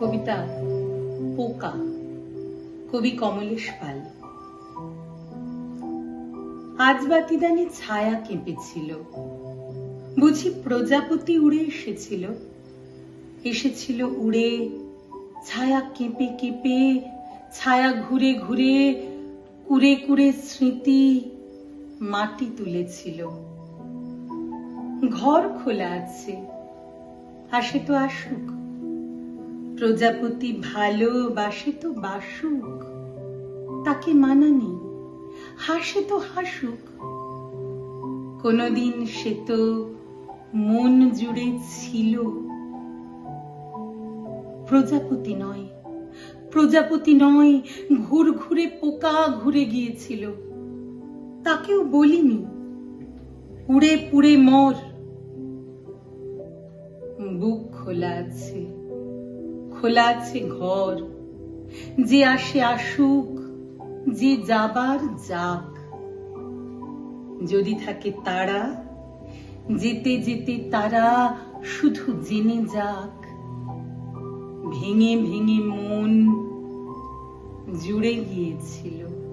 কবিতা পোকা, কবি কমলেশ পাল। আজ বাতিদানে ছায়া কেঁপেছিল, বুঝি প্রজাপতি উড়ে এসেছিল। এসেছিল উড়ে, ছায়া কেঁপে কেঁপে, ছায়া ঘুরে ঘুরে কুরে কুরে স্মৃতি মাটি তুলেছিল। ঘর খোলা আছে, আসে তো আসুক। প্রজাপতি ভালোবাসে তো বাসুক। তাকে মানা নেই, হাসে তো হাসুক। কোনদিন সে তো মন জুড়ে ছিল। প্রজাপতি নয় প্রজাপতি নয়, ঘুর ঘুরে পোকা ঘুরে গিয়েছিল। তাকেও বলিনি, উড়ে পুড়ে মর। বুক খোলা আছে। খোলা আছে ঘর, যে আসে আসুক, যে যাবার যাক। যদি থাকে তারা, যেতে যেতে তারা শুধু জেনে যাক। ভেঙে ভেঙে মন জুড়ে গিয়েছিল।